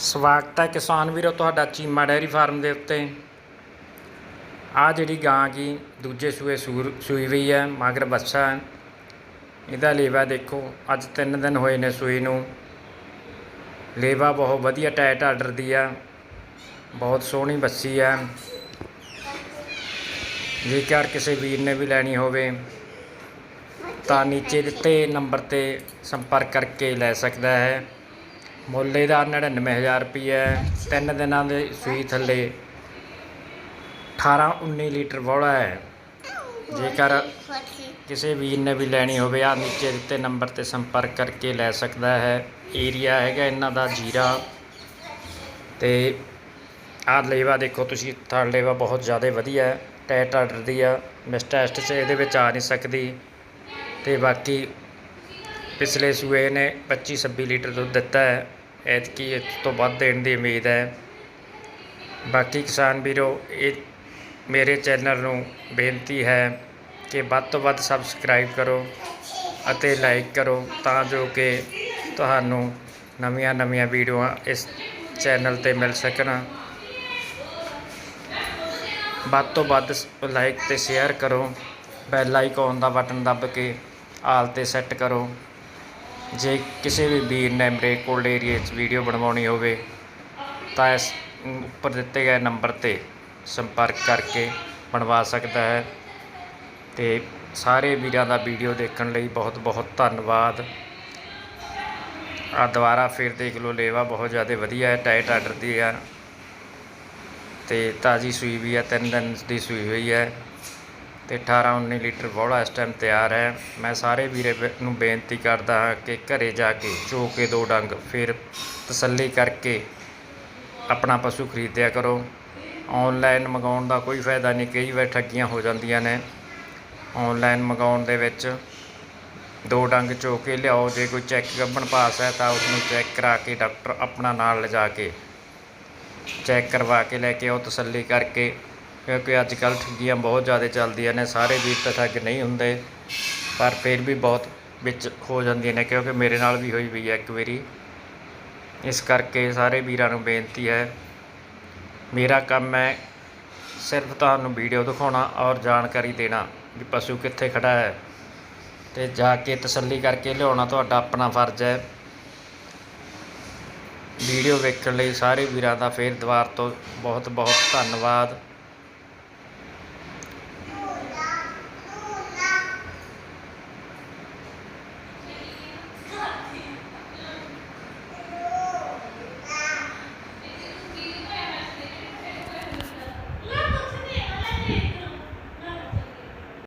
ਸਵਾਗਤ ਹੈ ਕਿਸਾਨ ਵੀਰੋ, ਤੁਹਾਡਾ ਚੀਮਾ ਡੈਰੀ ਫਾਰਮ ਦੇ ਉੱਤੇ। ਆ ਜਿਹੜੀ ਗਾਂ ਕੀ ਦੂਜੇ ਸੂਏ ਸੂਰ ਸੂਈ ਹੋਈ ਹੈ, ਮਗਰ ਬੱਚਾ ਇਹਦਾ ਲੇਵਾ ਦੇਖੋ, ਅੱਜ 3 ਦਿਨ ਹੋਏ ਨੇ ਸੂਈ ਨੂੰ। ਲੇਵਾ ਬਹੁਤ ਵਧੀਆ ਟਾਈਟ ਆਰਡਰ ਦੀ ਆ। ਬਹੁਤ ਸੋਹਣੀ ਬੱਸੀ ਹੈ ਜੇਕਰ ਕਿਸੇ ਵੀਰ ਨੇ ਵੀ ਲੈਣੀ ਹੋਵੇ, ਤਾਂ ਨੀਚੇ ਦਿੱਤੇ ਨੰਬਰ ਤੇ ਸੰਪਰਕ ਕਰਕੇ ਲੈ ਸਕਦਾ ਹੈ। ਮੁੱਲ ਇਹਦਾ 99000 ਰੁਪਏ ਹੈ। ਤਿੰਨ ਦਿਨਾਂ ਦੇ ਸੂਈ ਥੱਲੇ 18 19 ਲੀਟਰ ਬੋਲਾ ਹੈ। ਜੇਕਰ ਕਿਸੇ ਵੀਰ ਨੇ ਵੀ ਲੈਣੀ ਹੋਵੇ ਆ ਨੀਚੇ ਦਿੱਤੇ ਨੰਬਰ ਤੇ ਸੰਪਰਕ ਕਰਕੇ ਲੈ ਸਕਦਾ ਹੈ। ਏਰੀਆ ਹੈਗਾ ਇਹਨਾਂ ਦਾ ਜੀਰਾ। ਤੇ ਆਹ ਲੇਵਾ ਦੇਖੋ ਤੁਸੀਂ ਥਰਡ ਲੇਵਾ ਬਹੁਤ ਜ਼ਿਆਦਾ ਵਧੀਆ ਹੈ। ਟੈਟ ਆਰਡਰ ਦੀ ਆ। ਮਿਸ ਟੈਸਟ 'ਚ ਇਹਦੇ ਵਿੱਚ ਆ ਨਹੀਂ ਸਕਦੀ। ਤੇ ਬਾਕੀ ਪਿਛਲੇ ਸੂਏ ਨੇ 25 26 ਲੀਟਰ ਦੁੱਧ ਦਿੱਤਾ ਹੈ। ਐਤਕੀ ਇਸ ਤੋਂ ਵੱਧ ਦੇਣ ਦੀ ਉਮੀਦ ਹੈ। ਬਾਕੀ ਕਿਸਾਨ ਵੀਰੋ, ਇਹ ਮੇਰੇ ਚੈਨਲ ਨੂੰ ਬੇਨਤੀ ਹੈ ਕਿ ਵੱਧ ਤੋਂ ਵੱਧ ਸਬਸਕ੍ਰਾਈਬ ਕਰੋ ਅਤੇ ਲਾਈਕ ਕਰੋ ਤਾਂ ਜੋ ਕਿ ਤੁਹਾਨੂੰ ਨਵੀਆਂ ਨਵੀਆਂ ਵੀਡੀਓਆਂ ਇਸ ਚੈਨਲ ਤੇ ਮਿਲ ਸਕਣ। ਵੱਧ ਤੋਂ ਵੱਧ ਲਾਈਕ ਤੇ ਸ਼ੇਅਰ ਕਰੋ। ਬੈਲ ਆਈਕਨ ਦਾ ਬਟਨ ਦੱਬ ਕੇ ਆਲ ਤੇ ਸੈੱਟ ਕਰੋ। ਜੇ ਕਿਸੇ ਵੀ ਵੀਰ ਨੇ ਮੇਰੇ ਕੋਲਡ ਏਰੀਏ 'ਚ ਵੀਡੀਓ ਬਣਵਾਉਣੀ ਹੋਵੇ, ਤਾਂ ਇਸ ਉੱਪਰ ਦਿੱਤੇ ਗਏ ਨੰਬਰ ਤੇ ਸੰਪਰਕ ਕਰਕੇ ਬਣਵਾ ਸਕਦਾ ਹੈ। ਤੇ ਸਾਰੇ ਵੀਰਾਂ ਦਾ ਵੀਡੀਓ ਦੇਖਣ ਲਈ ਬਹੁਤ ਬਹੁਤ ਧੰਨਵਾਦ। ਆ ਦੁਬਾਰਾ ਫਿਰ ਦੇਖ ਲਓ, ਲੇਵਾ ਬਹੁਤ ਜ਼ਿਆਦਾ ਵਧੀਆ ਹੈ ਟਾਈਟ ਆਰਡਰ ਦੀ ਆ ਤੇ ਤਾਜ਼ੀ ਸੂਈ ਵੀ ਆ ਤਿੰਨ ਦਿਨ ਦੀ ਸੂਈ ਹੋਈ ਹੈ। ਤੇ 18 19 ਲੀਟਰ ਬੋਲਾ ਇਸ ਟਾਈਮ ਤਿਆਰ ਹੈ। ਮੈਂ ਸਾਰੇ ਵੀਰੇ ਨੂੰ ਬੇਨਤੀ ਕਰਦਾ ਹਾਂ ਕਿ ਘਰੇ ਜਾ ਕੇ ਚੋ ਕੇ ਦੋ ਡੰਗ ਫਿਰ ਤਸੱਲੀ ਕਰਕੇ ਆਪਣਾ ਪਸ਼ੂ ਖਰੀਦਿਆ ਕਰੋ। ਆਨਲਾਈਨ ਮੰਗਾਉਣ ਦਾ ਕੋਈ ਫਾਇਦਾ ਨਹੀਂ, ਕਈ ਵਾਰ ਠੱਗੀਆਂ ਹੋ ਜਾਂਦੀਆਂ ਨੇ। ਆਨਲਾਈਨ ਮੰਗਾਉਣ ਦੇ ਵਿੱਚ ਦੋ ਡੰਗ ਚੋ ਕੇ ਲਿਆਓ, ਜੇ ਕੋਈ ਚੈੱਕ ਗੱਭਣ ਪਾਸ ਹੈ ਤਾਂ ਉਸ ਨੂੰ ਚੈੱਕ ਕਰਾ ਕੇ ਡਾਕਟਰ ਆਪਣਾ ਨਾਲ ਲਿਜਾ ਕੇ ਚੈੱਕ ਕਰਵਾ ਕੇ ਲੈ ਕੇ ਆਓ ਤਸੱਲੀ ਕਰਕੇ। ਕਿਉਂਕਿ ਅੱਜ ਕੱਲ੍ਹ ਠੱਗੀਆਂ ਬਹੁਤ ਜ਼ਿਆਦਾ ਚੱਲਦੀਆਂ ਨੇ, ਸਾਰੇ ਵੀਰ ਤਾਂ ਠੱਗ ਨਹੀਂ ਹੁੰਦੇ, ਪਰ ਫਿਰ ਵੀ ਬਹੁਤ ਵਿੱਚ ਹੋ ਜਾਂਦੀਆਂ ਨੇ, ਕਿਉਂਕਿ ਮੇਰੇ ਨਾਲ ਵੀ ਹੋਈ ਵੀ ਹੈ ਇੱਕ ਵਾਰੀ। ਇਸ ਕਰਕੇ ਸਾਰੇ ਵੀਰਾਂ ਨੂੰ ਬੇਨਤੀ ਹੈ, ਮੇਰਾ ਕੰਮ ਹੈ ਸਿਰਫ ਤੁਹਾਨੂੰ ਵੀਡੀਓ ਦਿਖਾਉਣਾ ਔਰ ਜਾਣਕਾਰੀ ਦੇਣਾ ਵੀ ਪਸ਼ੂ ਕਿੱਥੇ ਖੜਾ ਹੈ। ਤੇ ਜਾ ਕੇ ਤਸੱਲੀ ਕਰਕੇ ਲਿਆਉਣਾ ਤੁਹਾਡਾ ਆਪਣਾ ਫਰਜ਼ ਹੈ। ਵੀਡੀਓ ਵੇਖਣ ਲਈ ਸਾਰੇ ਵੀਰਾਂ ਦਾ ਫੇਰ ਦੁਬਾਰ ਤੋਂ ਬਹੁਤ ਬਹੁਤ ਧੰਨਵਾਦ।